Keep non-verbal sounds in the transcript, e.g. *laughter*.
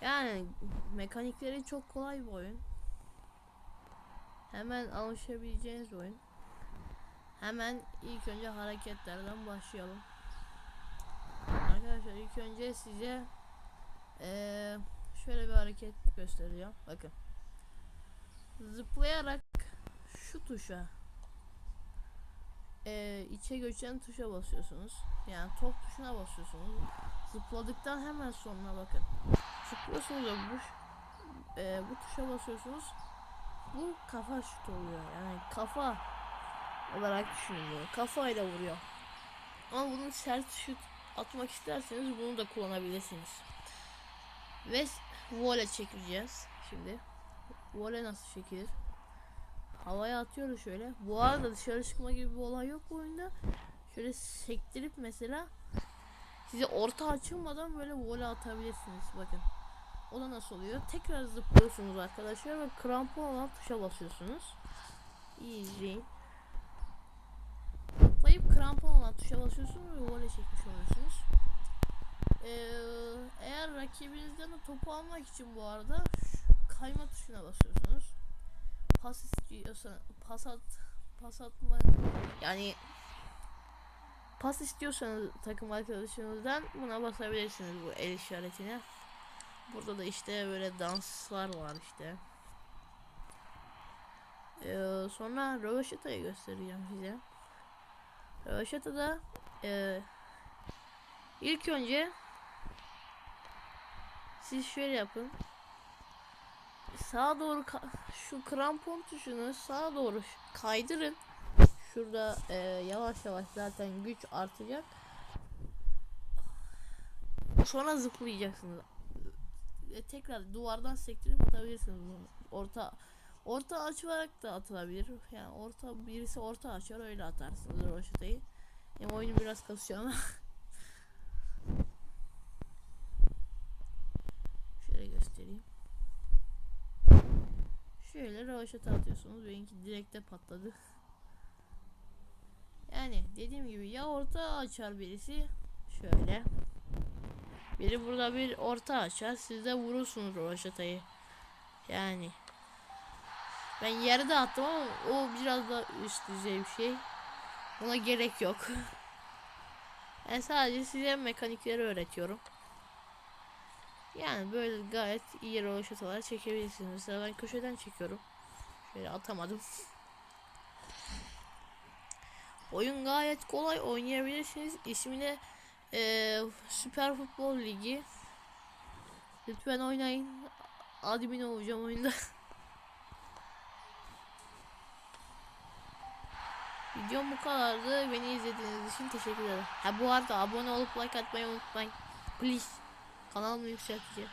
Yani mekanikleri çok kolay bir oyun. Hemen alışabileceğiniz oyun. Hemen ilk önce hareketlerden başlayalım. Arkadaşlar ilk önce size eee, şöyle bir hareket göstereceğim. Bakın. Zıplayarak şu tuşa eee, içe göçen tuşa basıyorsunuz. Yani top tuşuna basıyorsunuz. Zıpladıktan hemen sonra bakın. Zıplıyorsunuz da bu, eee, bu tuşa basıyorsunuz. Bu kafa şut oluyor. Yani kafa olarak düşünülüyor. Kafayla vuruyor. Ama bunun sert şut atmak isterseniz bunu da kullanabilirsiniz. Ve voley çekeceğiz şimdi. Voley nasıl çekilir? Havaya atıyoruz şöyle. Bu arada dışarı çıkma gibi bir olay yok bu oyunda. Şöyle sektirip mesela size orta açılmadan böyle voley atabilirsiniz. Bakın. O da nasıl oluyor? Tekrar zıplıyorsunuz arkadaşlar ve krampon olan tuşa basıyorsunuz. İyi izleyin. Zıplayıp krampon olan tuşa basıyorsunuz ve voley çekmiş oluyorsunuz. Ee, eğer rakibinizden de topu almak için bu arada kayma tuşuna basıyorsunuz. Pas istiyorsan pas at pas atma yani pas istiyorsanız takım arkadaşınızdan buna basabilirsiniz bu el işaretine. Burada da işte böyle danslar var işte. Ee, sonra Röveşata'yı göstereceğim size. Röveşata'da e, ilk önce siz şöyle yapın. Sağa doğru şu krampon tuşunu sağa doğru kaydırın. Şurada e, yavaş yavaş zaten güç artacak. Sonra zıplayacaksınız. E, tekrar duvardan sektirip atabilirsiniz bunu. Orta orta açarak da atılabilir. Yani orta birisi orta açar öyle atarsınız roşeteyi. Yani oyunu biraz kasıyor ama. *laughs* Şöyle göstereyim. Şöyle roşete atıyorsunuz. Benimki direkte patladı. Yani dediğim gibi ya orta açar birisi şöyle. Biri burada bir orta açar. Siz de vurursunuz roşatayı. Yani. Ben yerde attım ama o biraz da üst düzey bir şey. Buna gerek yok. *laughs* Ben sadece size mekanikleri öğretiyorum. Yani böyle gayet iyi roşatalar çekebilirsiniz. Mesela ben köşeden çekiyorum. Şöyle atamadım. *laughs* Oyun gayet kolay oynayabilirsiniz. İsmine eee Süper Futbol Ligi. Lütfen oynayın. Admin olacağım oyunda. *laughs* Videom bu kadardı. Beni izlediğiniz için teşekkür ederim. Ha bu arada abone olup like atmayı unutmayın. Please. Kanalımı yükselteceğim.